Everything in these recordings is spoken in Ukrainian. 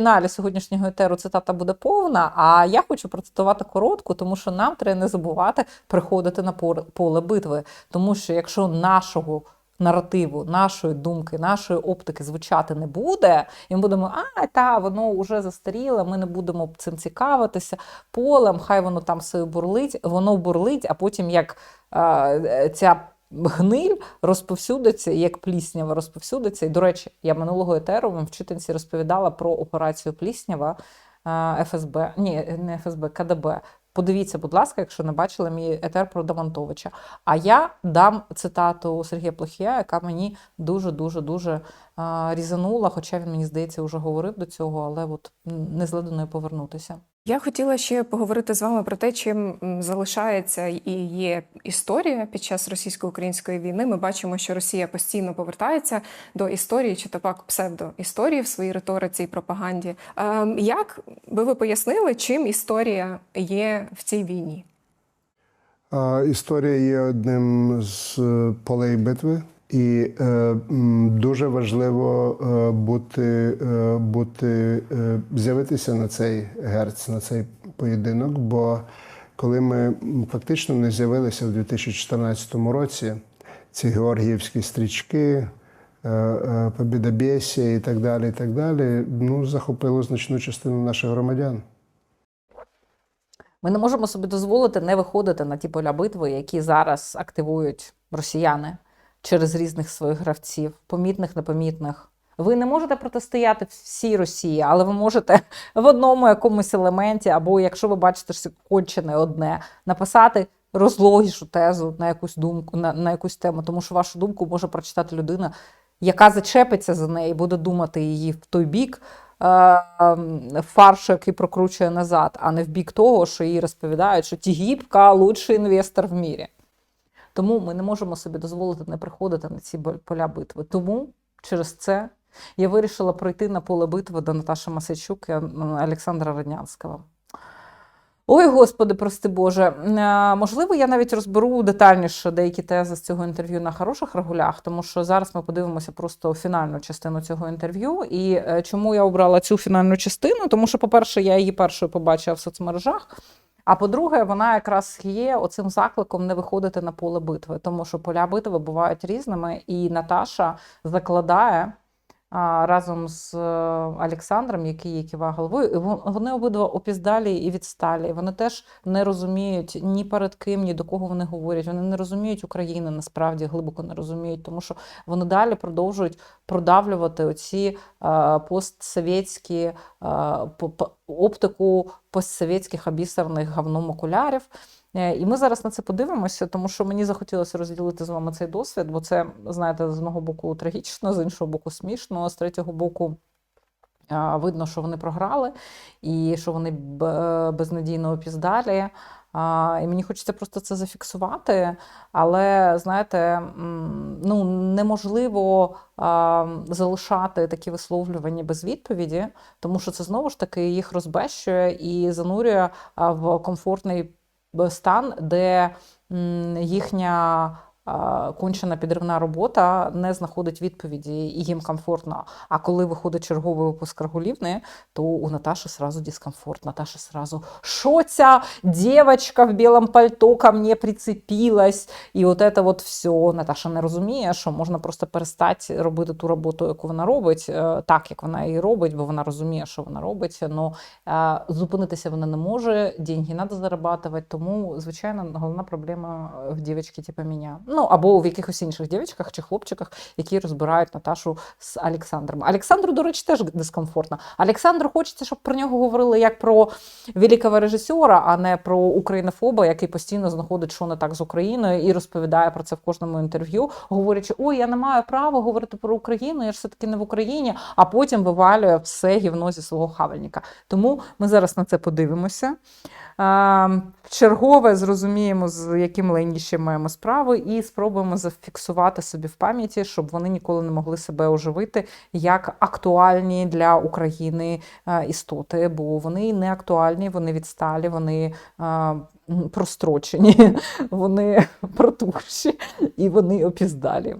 фіналі сьогоднішнього етеру цитата буде повна, а я хочу процитувати коротку, тому що нам треба не забувати приходити на поле- битви. Тому що якщо нашого наративу, нашої думки, нашої оптики звучати не буде, і ми будемо, а та воно вже застаріло, ми не будемо цим цікавитися полем, хай воно там все бурлить, воно бурлить, а потім як е, ця гниль розповсюдиться, як пліснява розповсюдиться. І, до речі, я минулого етеру вам вчительці розповідала про операцію пліснява е, ФСБ, ні, не ФСБ, КДБ. Подивіться, будь ласка, якщо не бачили мій етер про Дамонтовича. А я дам цитату Сергія Плохія, яка мені дуже дуже дуже різанула. Хоча він мені здається вже говорив до цього, але от не зле до неї повернутися. Я хотіла ще поговорити з вами про те, чим залишається і є історія під час російсько-української війни. Ми бачимо, що Росія постійно повертається до історії чи то пак псевдоісторії в своїй риториці і пропаганді. Ем, Як би ви пояснили, чим історія є в цій війні? Історія є одним з е, полей битви, і е, дуже важливо е, бути, е, бути е, з'явитися на цей герц, на цей поєдинок. Бо коли ми фактично не з'явилися в 2014 році, ці георгіївські стрічки, Побідобєсія і так далі, і так далі, ну, захопило значну частину наших громадян. Ми не можемо собі дозволити не виходити на ті поля битви, які зараз активують росіяни через різних своїх гравців, помітних, непомітних. Ви не можете протистояти всій Росії, але ви можете в одному якомусь елементі, або якщо ви бачите, що кончене одне, написати розлогішу тезу на якусь думку, на, на якусь тему, тому що вашу думку може прочитати людина, яка зачепиться за неї, буде думати її в той бік е, ем, фаршу, який прокручує назад, а не в бік того, що їй розповідають, що Тігіпка лучший інвестор в мірі. Тому ми не можемо собі дозволити не приходити на ці поля битви. Тому через це я вирішила пройти на поле битви до Наташі Масячук і Олександра Роднянського. Ой, господи, прости Боже. Е, Можливо, я навіть розберу детальніше деякі тези з цього інтерв'ю на хороших регулях, тому що зараз ми подивимося просто фінальну частину цього інтерв'ю. І е, чому я обрала цю фінальну частину? Тому що, по-перше, я її першою побачила в соцмережах. А по-друге, вона якраз є оцим закликом не виходити на поле битви, тому що поля битви бувають різними, і Наташа закладає разом з е, Олександром, який є кива головою. і Вони обидва опіздалі і відсталі. Вони теж не розуміють ні перед ким, ні до кого вони говорять. Вони не розуміють України, насправді глибоко не розуміють, тому що вони далі продовжують продавлювати оці е, постсовєтські е, оптику постсовєтських обісерних говном окулярів. Е, І ми зараз на це подивимося, тому що мені захотілося розділити з вами цей досвід, бо це, знаєте, з одного боку трагічно, з іншого боку смішно, з третього боку. Видно, що вони програли і що вони безнадійно опіздалі. І мені хочеться просто це зафіксувати. Але знаєте, ну неможливо залишати такі висловлювання без відповіді, тому що це знову ж таки їх розбещує і занурює в комфортний стан, де їхня кончена підривна робота не знаходить відповіді, і їм комфортно. А коли виходить черговий випуск Рагулівни, то у Наташі сразу дискомфорт. Наташа сразу, що ця дівчинка в білому пальто ко мне прицепилась, і от це от все. Наташа не розуміє, що можна просто перестати робити ту роботу, яку вона робить, е, так як вона її робить, бо вона розуміє, що вона робить. але зупинитися вона не може, деньги треба зарабатувати. Тому, звичайно, головна проблема в дівчинки, типу мене. Ну або в якихось інших дівчатках чи хлопчиках, які розбирають Наташу з Олександром. Олександру, до речі, теж дискомфортно. Олександру хочеться, щоб про нього говорили як про великого режисера, а не про українофоба, який постійно знаходить, що не так з Україною, і розповідає про це в кожному інтерв'ю, говорячи: ой, я не маю права говорити про Україну, я ж все таки не в Україні, а потім вивалює все гівно зі свого хавальника. Тому ми зараз на це подивимося. Е, Чергове зрозуміємо, з яким ленішем маємо справу, і спробуємо зафіксувати собі в пам'яті, щоб вони ніколи не могли себе оживити як актуальні для України е, істоти, бо вони не актуальні, вони відсталі, вони е, прострочені, вони протухші і вони опіздалі.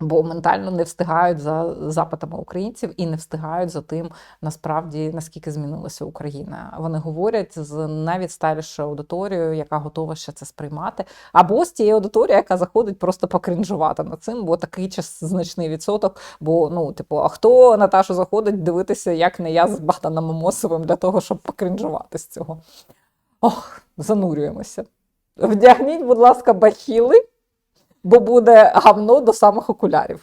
Бо ментально не встигають за запитами українців і не встигають за тим, насправді наскільки змінилася Україна. Вони говорять з навіть сталішою аудиторією, яка готова ще це сприймати, або з тією аудиторією, яка заходить просто покринжувати над цим, бо такий час значний відсоток. Бо ну, типу, а хто Наташу заходить дивитися, як не я з Богданом Амосовим для того, щоб покринжувати з цього? Ох, занурюємося. Вдягніть, будь ласка, бахіли, бо буде гавно до самих окулярів.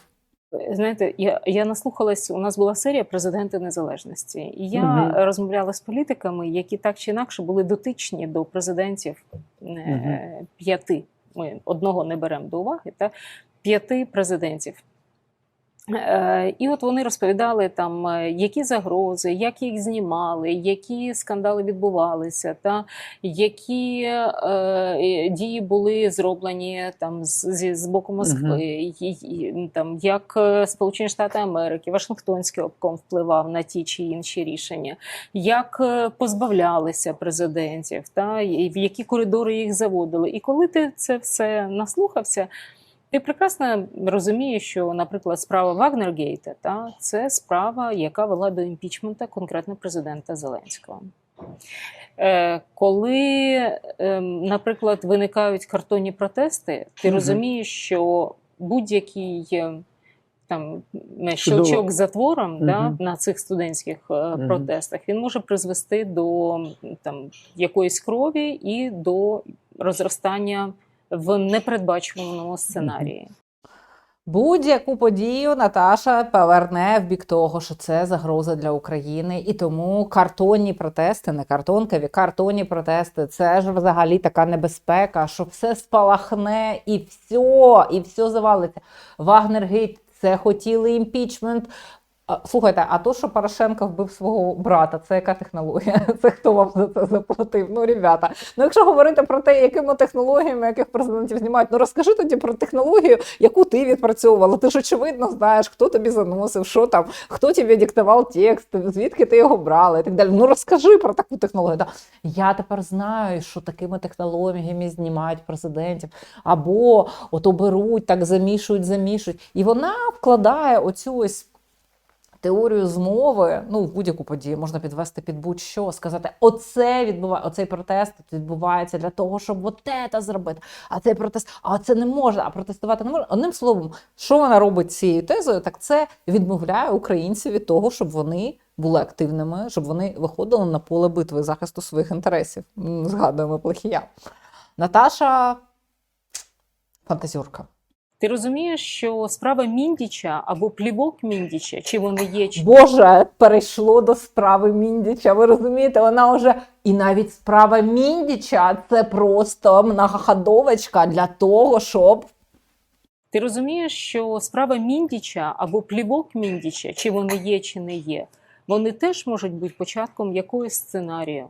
Знаєте, я, я наслухалась, у нас була серія президенти незалежності, і я Мгм. розмовляла з політиками, які так чи інакше були дотичні до президентів е, Мгм. п'яти. Ми одного не беремо до уваги, та п'яти президентів. Е, І от вони розповідали там, е, які загрози, як їх знімали, які скандали відбувалися, та які е, дії були зроблені там з, з боку Москви, і- і, там як е, Сполучені Штати Америки, Вашингтонський обком впливав на ті чи інші рішення, як позбавлялися президентів, та і в які коридори їх заводили. І коли ти це все наслухався. Ти прекрасно розумієш, що, наприклад, справа Вагнергейта та це справа, яка вела до імпічмента конкретно президента Зеленського. Е, коли, е, наприклад, виникають картонні протести, ти розумієш, що будь-який е, там щелчок затвором да, на цих студентських е, протестах він може призвести до там, якоїсь крові і до розростання в непередбачуваному сценарії. Будь-яку подію Наташа поверне в бік того, що це загроза для України, і тому картонні протести, не картонкові, картонні протести це ж взагалі така небезпека, що все спалахне і все, і все завалиться. Вагнергейт це хотіли імпічмент. Слухайте, а то, що Порошенко вбив свого брата, це яка технологія? Це хто вам за це заплатив? Ну, ребята, ну якщо говорити про те, якими технологіями, яких президентів знімають, ну розкажи тоді про технологію, яку ти відпрацьовувала. Ти ж очевидно знаєш, хто тобі заносив, що там, хто тобі диктував текст, звідки ти його брала і так далі. Ну розкажи про таку технологію. Да. Я тепер знаю, що такими технологіями знімають президентів. Або ото беруть, так замішують, замішують. І вона вкладає оцю ось. Теорію змови, ну в будь-яку подію можна підвести під будь-що, сказати, оце відбуває, оцей протест відбувається для того, щоб от це зробити. А цей протест, а це не можна, а протестувати не можна. Одним словом, що вона робить цією тезою, так це відмовляє українців від того, щоб вони були активними, щоб вони виходили на поле битви захисту своїх інтересів. Згадуємо плохія. Наташа фантазірка. Ти розумієш, що справа Міндіча або плівок Міндіча, чи вони є, чи Боже, перейшло до справи Міндіча. Ви розумієте, вона вже і навіть справа Міндіча це просто многоходовочка для того, щоб ти розумієш, що справа Міндіча або плівок Міндіча, чи вони є, чи не є, вони теж можуть бути початком якогось сценарію,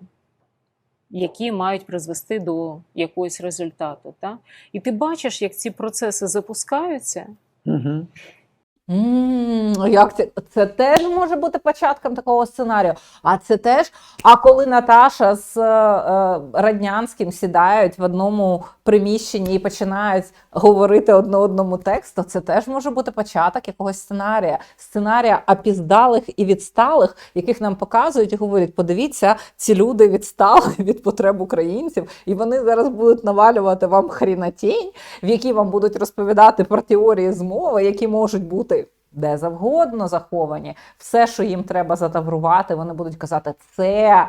які мають призвести до якогось результату. Та? І ти бачиш, як ці процеси запускаються. Угу. Як це, це теж може бути початком такого сценарію. А це теж. А коли Наташа з е, е, Раднянським сідають в одному приміщенні і починають говорити одне одному текст, то це теж може бути початок якогось сценарія. Сценарія опіздалих і відсталих, яких нам показують і говорять: подивіться, ці люди відстали від потреб українців, і вони зараз будуть навалювати вам хрінатінь, в якій вам будуть розповідати про теорії змови, які можуть бути. Де завгодно заховані, все, що їм треба затаврувати, вони будуть казати, це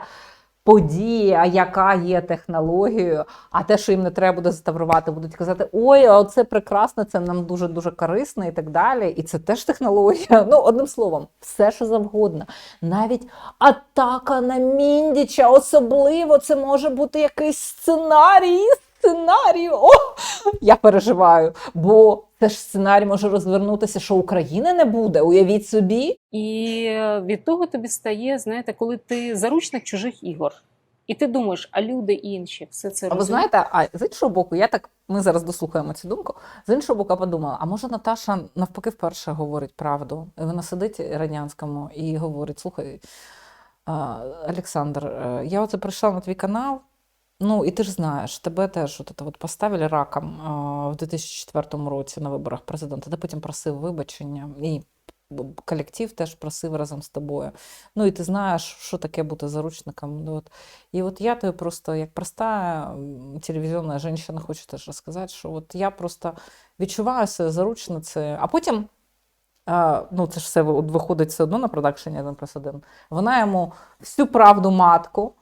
подія, яка є технологією, а те, що їм не треба буде затаврувати, будуть казати: ой, а це прекрасно, це нам дуже дуже корисно і так далі. І це теж технологія. Ну, одним словом, все, що завгодно. Навіть атака на Міндіча, особливо це може бути якийсь сценарій. Сценарій, о, я переживаю, бо це ж сценарій може розвернутися, що України не буде. Уявіть собі. І від того тобі стає, знаєте, коли ти заручник чужих ігор. І ти думаєш, а люди інші все це А ви знаєте, а з іншого боку, я так ми зараз дослухаємо цю думку. З іншого боку, я подумала, а може Наташа навпаки вперше говорить правду. І вона сидить радянському і говорить: слухай, Олександр, е, я оце прийшла на твій канал. Ну, і ти ж знаєш, тебе теж от, от поставили раком а, в 2004 році на виборах президента. Ти потім просив вибачення, і колектив теж просив разом з тобою. Ну, і ти знаєш, що таке бути заручником. Ну, от. І от я тобі просто, як проста телевізійна жінка, хочу теж розказати, що от я просто відчуваю себе заручницею, а потім. Ну, це ж все виходить все одно на продакшені один плюс один. Вона йому всю правду матку,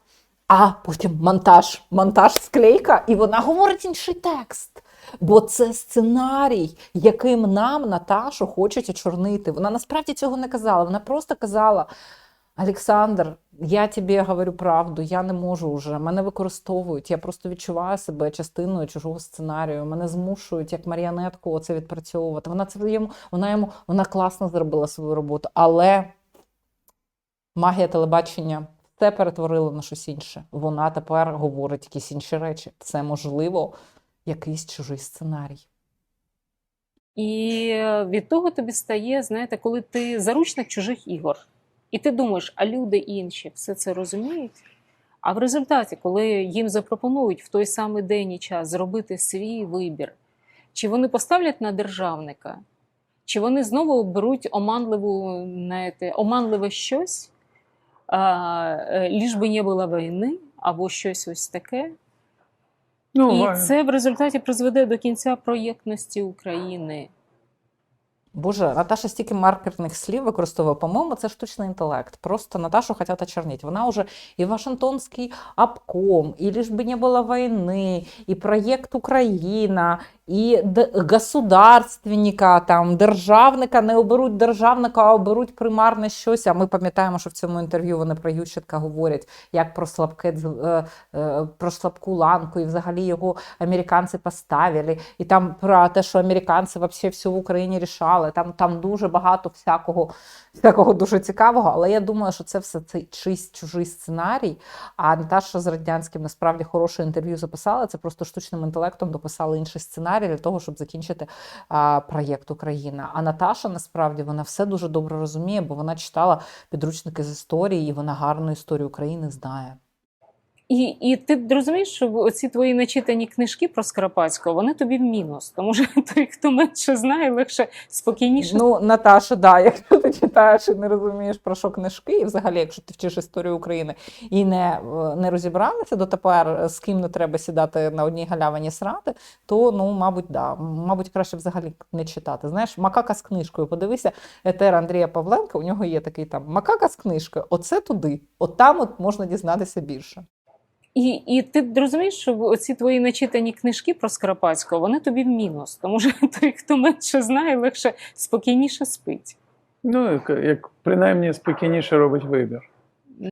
а потім монтаж, монтаж склейка, і вона говорить інший текст. Бо це сценарій, яким нам Наташу хочуть очорнити. Вона насправді цього не казала. Вона просто казала: Олександр, я тобі говорю правду, я не можу вже. Мене використовують. Я просто відчуваю себе частиною чужого сценарію. Мене змушують як маріонетку це відпрацьовувати. Вона це йому, вона йому вона класно зробила свою роботу, але магія телебачення це перетворила на щось інше. Вона тепер говорить якісь інші речі. Це можливо якийсь чужий сценарій. І від того тобі стає, знаєте, коли ти заручник чужих ігор, і ти думаєш, а люди інші все це розуміють. А в результаті, коли їм запропонують в той самий день і час зробити свій вибір, чи вони поставлять на державника, чи вони знову оберуть оманливу, знаєте, оманливе щось, ліж би не було війни, або щось ось таке. Ну, І Ва- це в результаті призведе до кінця проєктності України. Боже, Наташа стільки маркерних слів використовує. По-моєму, це штучний інтелект. Просто Наташу хочуть очернити. Вона вже і Вашингтонський обком, і лиш би не було війни, і проєкт Україна, і государственника, там, державника, не оберуть державника, а оберуть примарне щось. А ми пам'ятаємо, що в цьому інтерв'ю вони про Ющенка говорять, як про слабке е, е, про слабку ланку, і взагалі його американці поставили. І там про те, що американці взагалі все в Україні рішали. Там, там дуже багато всякого, всякого дуже цікавого. Але я думаю, що це все цей чийсь чужий сценарій. А Наташа з Радянським насправді хороше інтерв'ю записала. Це просто штучним інтелектом дописали інший сценарій для того, щоб закінчити а, проєкт Україна. А Наташа насправді вона все дуже добре розуміє, бо вона читала підручники з історії, і вона гарну історію України знає. І, і ти розумієш, що оці твої начитані книжки про Скоропадського, вони тобі в мінус. Тому що той, хто менше знає, легше спокійніше. Ну, Наташа, да, якщо ти читаєш і не розумієш про що книжки, і взагалі, якщо ти вчиш історію України і не, е, не розібралася дотепер, з ким не треба сідати на одній галявині срати, то ну, мабуть, да. Мабуть, краще взагалі не читати. Знаєш, макака з книжкою. Подивися, етер Андрія Павленка, у нього є такий там макака з книжкою. Оце туди. От там от можна дізнатися більше. І, і ти розумієш, що оці твої начитані книжки про Скоропадського, вони тобі в мінус. Тому що той, хто менше знає, легше спокійніше спить. ну, як, як принаймні спокійніше робить вибір.